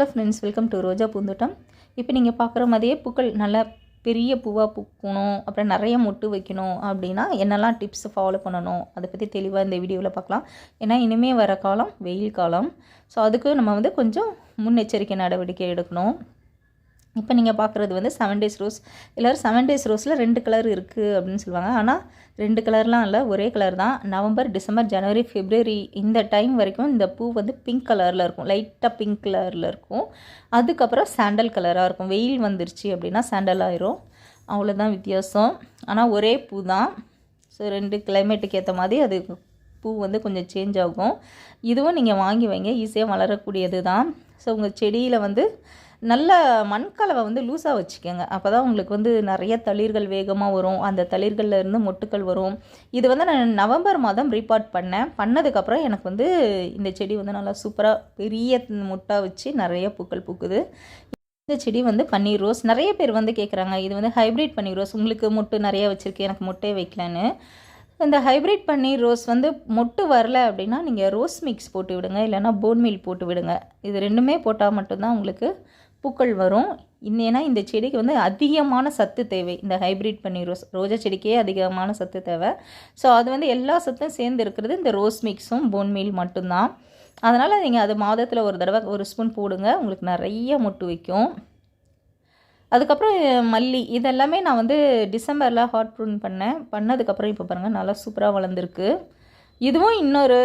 Hello friends welcome to Roja Poonthottam இப்போ நீங்கள் பார்க்குற மாதிரியே பூக்கள் நல்லா பெரிய பூவாக பூக்கணும் அப்புறம் நிறைய மொட்டு வைக்கணும் அப்படின்னா என்னெல்லாம் டிப்ஸ் ஃபாலோ பண்ணணும் அதை பற்றி தெளிவாக இந்த வீடியோவில் பார்க்கலாம். ஏன்னா இனிமேல் வர காலம் வெயில் காலம். ஸோ அதுக்கு நம்ம வந்து கொஞ்சம் முன்னெச்சரிக்கை நடவடிக்கை எடுக்கணும். இப்போ நீங்கள் பார்க்குறது வந்து செவன் டேஸ் ரோஸ் எல்லோரும் செவன் டேஸ் ரோஸில் ரெண்டு கலர் இருக்குது அப்படின்னு சொல்லுவாங்க. ஆனால் ரெண்டு கலர்லாம் இல்லை ஒரே கலர் தான். நவம்பர் டிசம்பர் ஜனவரி ஃபிப்ரவரி இந்த டைம் வரைக்கும் இந்த பூ வந்து பிங்க் கலரில் இருக்கும். லைட்டாக பிங்க் கலரில் இருக்கும். அதுக்கப்புறம் சாண்டல் கலராக இருக்கும். வெயில் வந்துருச்சு அப்படின்னா சாண்டல் ஆயிரும். அவ்வளோதான் வித்தியாசம். ஆனால் ஒரே பூ தான். ஸோ ரெண்டு கிளைமேட்டுக்கு ஏற்ற மாதிரி அது பூ வந்து கொஞ்சம் சேஞ்ச் ஆகும். இதுவும் நீங்கள் வாங்கி வைங்க. ஈஸியாக வளரக்கூடியது தான். ஸோ உங்கள் செடியில் வந்து நல்ல மண்கலவை வந்து லூஸாக வச்சுக்கோங்க. அப்போ தான் உங்களுக்கு வந்து நிறைய தளிர்கள் வேகமாக வரும். அந்த தளிர்களில் இருந்து மொட்டுக்கள் வரும். இது வந்து நான் நவம்பர் மாதம் ரீபார்ட் பண்ணேன். பண்ணதுக்கப்புறம் எனக்கு வந்து இந்த செடி வந்து நல்லா சூப்பராக பெரிய மொட்டாக வச்சு நிறைய பூக்கள் பூக்குது. இந்த செடி வந்து பன்னீர் ரோஸ். நிறைய பேர் வந்து கேட்குறாங்க இது வந்து ஹைப்ரிட் பன்னீர் ரோஸ். உங்களுக்கு மொட்டு நிறைய வச்சுருக்கு எனக்கு மொட்டே வைக்கலான்னு. இந்த ஹைப்ரிட் பன்னீர் ரோஸ் வந்து மொட்டு வரல அப்படின்னா நீங்கள் ரோஸ் மிக்ஸ் போட்டு விடுங்க. இல்லைனா போன் மீல் போட்டு விடுங்க. இது ரெண்டுமே போட்டால் மட்டும்தான் உங்களுக்கு பூக்கள் வரும். ஏன்னா இந்த செடிக்கு வந்து அதிகமான சத்து தேவை. இந்த ஹைப்ரிட் பன்னீர் ரோஸ் ரோஜா செடிக்கே அதிகமான சத்து தேவை. ஸோ அது வந்து எல்லா சத்தும் சேர்ந்து இருக்கிறது இந்த ரோஸ் மிக்ஸும் போன் மீல் மட்டும்தான். அதனால் நீங்கள் அது மாதத்தில் ஒரு தடவை ஒரு ஸ்பூன் போடுங்க. உங்களுக்கு நிறைய மொட்டு வைக்கும். அதுக்கப்புறம் மல்லி இதெல்லாமே நான் வந்து டிசம்பரில் ஹாட் ப்ரூன் பண்ணேன். பண்ணதுக்கப்புறம் இப்போ பாருங்கள் நல்லா சூப்பராக வளர்ந்துருக்கு. இதுவும் இன்னொரு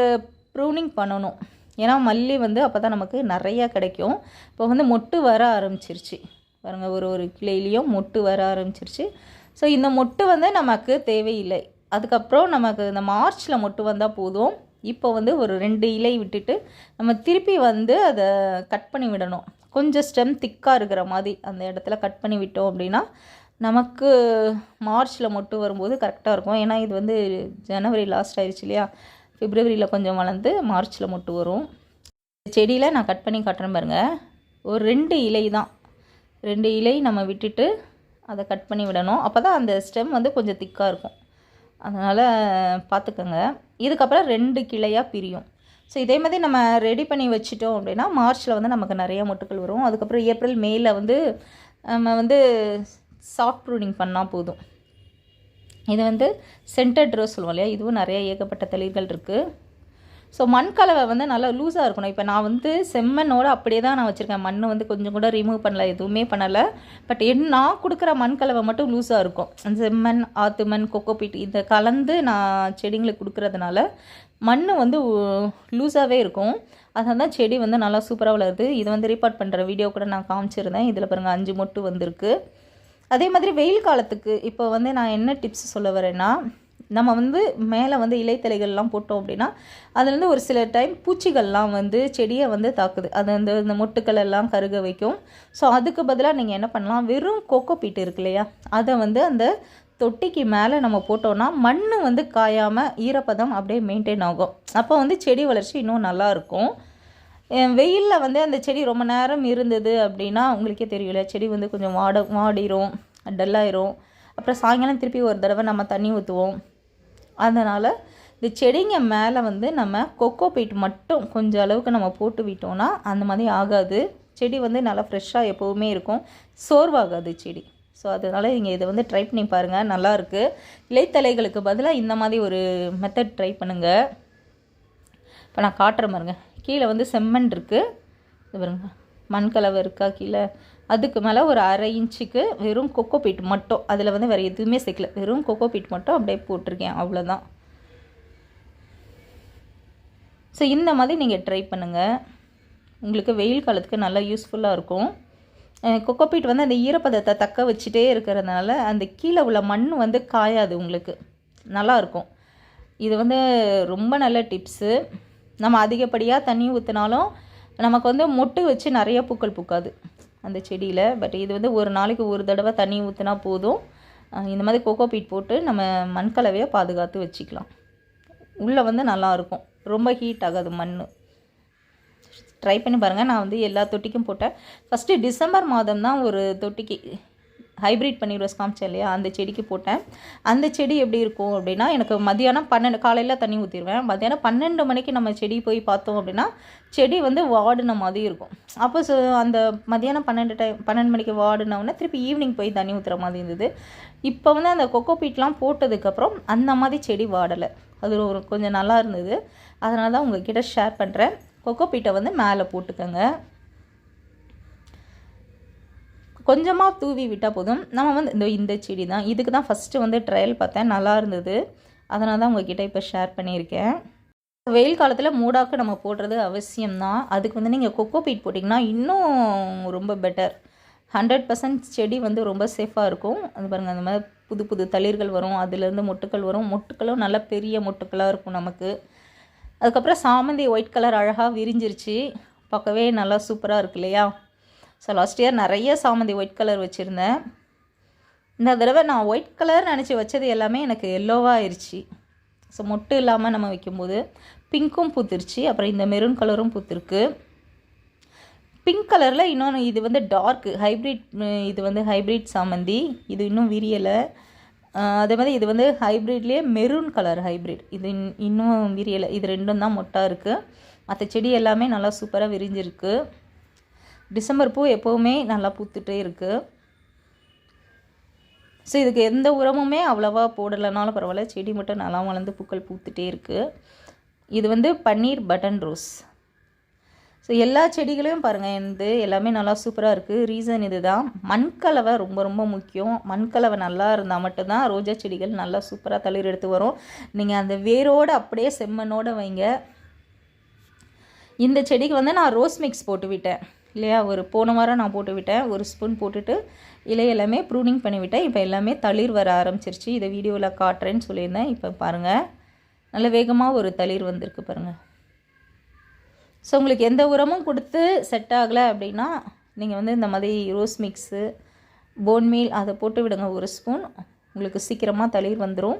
ப்ரூனிங் பண்ணணும். ஏன்னா மல்லி வந்து அப்போ தான் நமக்கு நிறையா கிடைக்கும். இப்போ வந்து மொட்டு வர ஆரம்பிச்சிருச்சு. பாருங்கள் ஒரு ஒரு கிளையிலையும் மொட்டு வர ஆரம்பிச்சிருச்சு. ஸோ இந்த மொட்டு வந்து நமக்கு தேவையில்லை. அதுக்கப்புறம் நமக்கு இந்த மார்ச்சில் மொட்டு வந்தால் போதும். இப்போ வந்து ஒரு ரெண்டு இலை விட்டுட்டு நம்ம திருப்பி வந்து அதை கட் பண்ணி விடணும். கொஞ்சம் ஸ்டெம் திக்காக இருக்கிற மாதிரி அந்த இடத்துல கட் பண்ணி விட்டோம் அப்படின்னா நமக்கு மார்ச்சில் மொட்டு வரும்போது கரெக்டாக இருக்கும். ஏன்னா இது வந்து ஜனவரி லாஸ்ட் ஆயிடுச்சு இல்லையா? ஃபிப்ரவரியில் கொஞ்சம் வளர்ந்து மார்ச்சில் மொட்டு வரும். செடியில் நான் கட் பண்ணி காட்டுறேன் பாருங்கள் ஒரு ரெண்டு இலை தான். ரெண்டு இலை நம்ம விட்டுட்டு அதை கட் பண்ணி விடணும். அப்போ தான் அந்த ஸ்டெம் வந்து கொஞ்சம் திக்காக இருக்கும். அதனால் பார்த்துக்கோங்க இதுக்கப்புறம் ரெண்டு கிளையாக பிரியும். ஸோ இதே மாதிரி நம்ம ரெடி பண்ணி வச்சுட்டோம் அப்படின்னா மார்ச்சில் வந்து நமக்கு நிறைய மொட்டுக்கள் வரும். அதுக்கப்புறம் ஏப்ரல் மேயில் வந்து நம்ம வந்து சாஃப்ட் ப்ரூனிங் பண்ணால் போதும். இது வந்து சென்டர் ரோஸ் சொல்லுவோம் இல்லையா? இதுவும் நிறைய ஏகப்பட்ட தளிர்கள் இருக்குது ஸோ மண் கலவை வந்து நல்லா லூஸாக இருக்கணும். இப்போ நான் வந்து செம்மண்ணோடு அப்படியே தான் நான் வச்சுருக்கேன். மண் வந்து கொஞ்சம் கூட ரிமூவ் பண்ணல எதுவுமே பண்ணலை. பட் என் நான் கொடுக்குற மண் கலவை மட்டும் லூஸாக இருக்கும். செம்மண் ஆத்து மண் கொக்கோபீட் இதை கலந்து நான் செடிங்களுக்கு கொடுக்குறதுனால மண் வந்து லூஸாகவே இருக்கும். அதனால தான் செடி வந்து நல்லா சூப்பராக வளருது. இது வந்து ரீபார்ட் பண்ணுற வீடியோ கூட நான் காமிச்சிருந்தேன். இதில் பாருங்கள் அஞ்சு மொட்டு வந்திருக்கு. அதே மாதிரி வெயில் காலத்துக்கு இப்போ வந்து நான் என்ன டிப்ஸ் சொல்ல வரேன்னா நம்ம வந்து மேலே வந்து இலைத்தலைகள்லாம் போட்டோம் அப்படின்னா அதுலேருந்து ஒரு சில டைம் பூச்சிகள்லாம் வந்து செடியை வந்து தாக்குது. அது அந்த இந்த மொட்டுக்கள் எல்லாம் கருக வைக்கும். ஸோ அதுக்கு பதிலாக நீங்கள் என்ன பண்ணலாம்? வெறும் கோகோ பீட் இருக்கு இல்லையா? அதை வந்து அந்த தொட்டிக்கு மேலே நம்ம போட்டோன்னா மண் வந்து காயாமல் ஈரப்பதம் அப்படியே மெயின்டைன் ஆகும். அப்போ வந்து செடி வளர்ச்சி இன்னும் நல்லாயிருக்கும் வெயிலில் வந்து அந்த செடி ரொம்ப நேரம் இருந்தது அப்படின்னா உங்களுக்கே தெரியல செடி வந்து கொஞ்சம் வாட வாடிரும் டல்லாயிரும். அப்புறம் சாயங்காலம் திருப்பி ஒரு தடவை நம்ம தண்ணி ஊற்றுவோம் அதனால் இந்த செடிங்க மேலே வந்து நம்ம கொக்கோ பீட் மட்டும் கொஞ்சம் அளவுக்கு நம்ம போட்டு விட்டோம்னா அந்த மாதிரி ஆகாது. செடி வந்து நல்லா ஃப்ரெஷ்ஷாக எப்போவுமே இருக்கும். சோர்வாகாது செடி. ஸோ அதனால் நீங்கள் இதை வந்து ட்ரை பண்ணி பாருங்கள் நல்லாயிருக்கு இலைத்தலைகளுக்கு பதிலாக இந்த மாதிரி ஒரு மெத்தட் ட்ரை பண்ணுங்கள் இப்போ நான் காட்டுற பாருங்க. கீழே வந்து செம்மண் இருக்குது இது பாருங்க. மண் கலவை இருக்கா கீழே? அதுக்கு மேலே ஒரு அரை இன்ச்சுக்கு வெறும் கொக்கோ பீட் மட்டும். அதில் வந்து வேறு எதுவுமே சேர்க்கல. வெறும் கொக்கோ பீட் மட்டும் அப்படியே போட்டிருக்கேன். அவ்வளோதான் ஸோ இந்த மாதிரி நீங்கள் ட்ரை பண்ணுங்கள் உங்களுக்கு வெயில் காலத்துக்கு நல்லா யூஸ்ஃபுல்லாக இருக்கும். கொக்கோபீட் வந்து அந்த ஈரப்பதத்தை தக்க வச்சுட்டே இருக்கிறதுனால அந்த கீழே உள்ள மண் வந்து காயாது உங்களுக்கு. நல்லாயிருக்கும் இது வந்து ரொம்ப நல்ல டிப்ஸு நம்ம அதிகப்படியாக தண்ணி ஊற்றினாலும் நமக்கு வந்து மொட்டு வச்சு நிறைய பூக்கள் பூக்காது அந்த செடியில். பட் இது வந்து ஒரு நாளைக்கு ஒரு தடவை தண்ணி ஊற்றினா போதும். இந்த மாதிரி கோகோ பீட் போட்டு நம்ம மண்கலவையை பாதுகாத்து வச்சுக்கலாம். உள்ளே வந்து நல்லாயிருக்கும் ரொம்ப ஹீட் ஆகாது மண் ட்ரை பண்ணி பாருங்கள் நான் வந்து எல்லா தொட்டிக்கும் போட்டேன். ஃபஸ்ட்டு டிசம்பர் மாதம் தான் ஒரு தொட்டிக்கு ஹைப்ரிட் பண்ணி ரோஸ் காமிச்சேன் இல்லையா? அந்த செடிக்கு போட்டேன். அந்த செடி எப்படி இருக்கும் அப்படின்னா எனக்கு மதியானம் பன்னெண்டு காலையில் தண்ணி ஊற்றிடுவேன் மதியானம் பன்னெண்டு மணிக்கு நம்ம செடி போய் பார்த்தோம் அப்படின்னா செடி வந்து வாடின மாதிரி இருக்கும். அப்போ ஸோ அந்த மதியானம் பன்னெண்டு டைம் பன்னெண்டு மணிக்கு வாடினவுடனே திருப்பி ஈவினிங் போய் தண்ணி ஊற்றுற மாதிரி இருந்தது. இப்போ வந்து அந்த கொக்கோ பீட்லாம் போட்டதுக்கப்புறம் அந்த மாதிரி செடி வாடலை. அது ஒரு கொஞ்சம் நல்லா இருந்தது. அதனால தான் உங்ககிட்ட ஷேர் பண்ணுறேன் கொக்கோ பீட்டை வந்து மேலே போட்டுக்கோங்க. கொஞ்சமாக தூவி விட்டால் போதும். நம்ம வந்து இந்த இந்த செடி தான் இதுக்கு தான் ஃபஸ்ட்டு வந்து ட்ரையல் பார்த்தேன். நல்லா இருந்தது. அதனால தான் உங்ககிட்ட இப்போ ஷேர் பண்ணியிருக்கேன். வெயில் காலத்தில் மூடாக்கு நம்ம போடுறது அவசியம்தான். அதுக்கு வந்து நீங்கள் கொக்கோ பீட் போட்டிங்கன்னா இன்னும் ரொம்ப பெட்டர் ஹண்ட்ரட் பர்சன்ட் செடி வந்து ரொம்ப சேஃபாக இருக்கும். அது பாருங்கள் அந்த மாதிரி புது புது தளிர்கள் வரும். அதுலேருந்து மொட்டுக்கள் வரும். மொட்டுக்களும் நல்ல பெரிய மொட்டுக்களாக இருக்கும் நமக்கு. அதுக்கப்புறம் சாமந்தி ஒயிட் கலர் அழகாக விரிஞ்சிருச்சு. பார்க்கவே நல்லா சூப்பராக இருக்கு இல்லையா? ஸோ லாஸ்ட் இயர் நிறைய சாமந்தி ஒயிட் கலர் வச்சுருந்தேன். இந்த தடவை நான் ஒயிட் கலர் நினச்சி வச்சது எல்லாமே எனக்கு எல்லோவாக ஆயிடுச்சு ஸோ மொட்டு இல்லாமல் நம்ம வைக்கும்போது பிங்க்கும் பூத்துருச்சு அப்புறம் இந்த மெரூன் கலரும் பூத்துருக்கு. பிங்க் கலரில் இன்னொன்று இது வந்து டார்க்கு ஹைப்ரிட் இது வந்து ஹைப்ரிட் சாமந்தி. இது இன்னும் விரியலை. அதே மாதிரி இது வந்து ஹைப்ரிட்லேயே மெரூன் கலர் ஹைப்ரிட் இது இன்- இன்னும் விரியலை. இது ரெண்டும் தான் மொட்டாக இருக்குது மற்ற செடி எல்லாமே நல்லா சூப்பராக விரிஞ்சிருக்கு. டிசம்பர் பூ எப்போவுமே நல்லா பூத்துட்டே இருக்குது ஸோ இதுக்கு எந்த உரமுமே அவ்வளோவா போடலைனாலும் பரவாயில்ல. செடி மட்டும் நல்லா வளர்ந்து பூக்கள் பூத்துட்டே இருக்குது இது வந்து பன்னீர் பட்டன் ரோஸ். ஸோ எல்லா செடிகளையும் பாருங்கள் வந்து எல்லாமே நல்லா சூப்பராக இருக்குது ரீசன் இதுதான். மண்கலவை ரொம்ப ரொம்ப முக்கியம். மண்கலவை நல்லா இருந்தால் மட்டும்தான் ரோஜா செடிகள் நல்லா சூப்பராக தளிர் எடுத்து வரும். நீங்கள் அந்த வேரோடு அப்படியே செம்மண்ணோட வைங்க. இந்த செடிக்கு வந்து நான் ரோஸ் மிக்ஸ் போட்டு விட்டேன். இல்லையா? ஒரு போன வாரம் நான் போட்டு விட்டேன். ஒரு ஸ்பூன் போட்டுட்டு இலை எல்லாமே ப்ரூனிங் பண்ணி விட்டேன். இப்போ எல்லாமே தளிர் வர ஆரம்பிச்சிருச்சு. இதை வீடியோவில் காட்டுறேன்னு சொல்லியிருந்தேன். இப்போ பாருங்கள் நல்ல வேகமாக ஒரு தளிர் வந்திருக்கு பாருங்கள் ஸோ உங்களுக்கு எந்த உரமும் கொடுத்து செட் ஆகலை அப்படின்னா நீங்கள் வந்து இந்த மாதிரி ரோஸ் மிக்ஸு போன் மீல் அதை போட்டு விடுங்க. ஒரு ஸ்பூன். உங்களுக்கு சீக்கிரமாக தளிர் வந்துடும்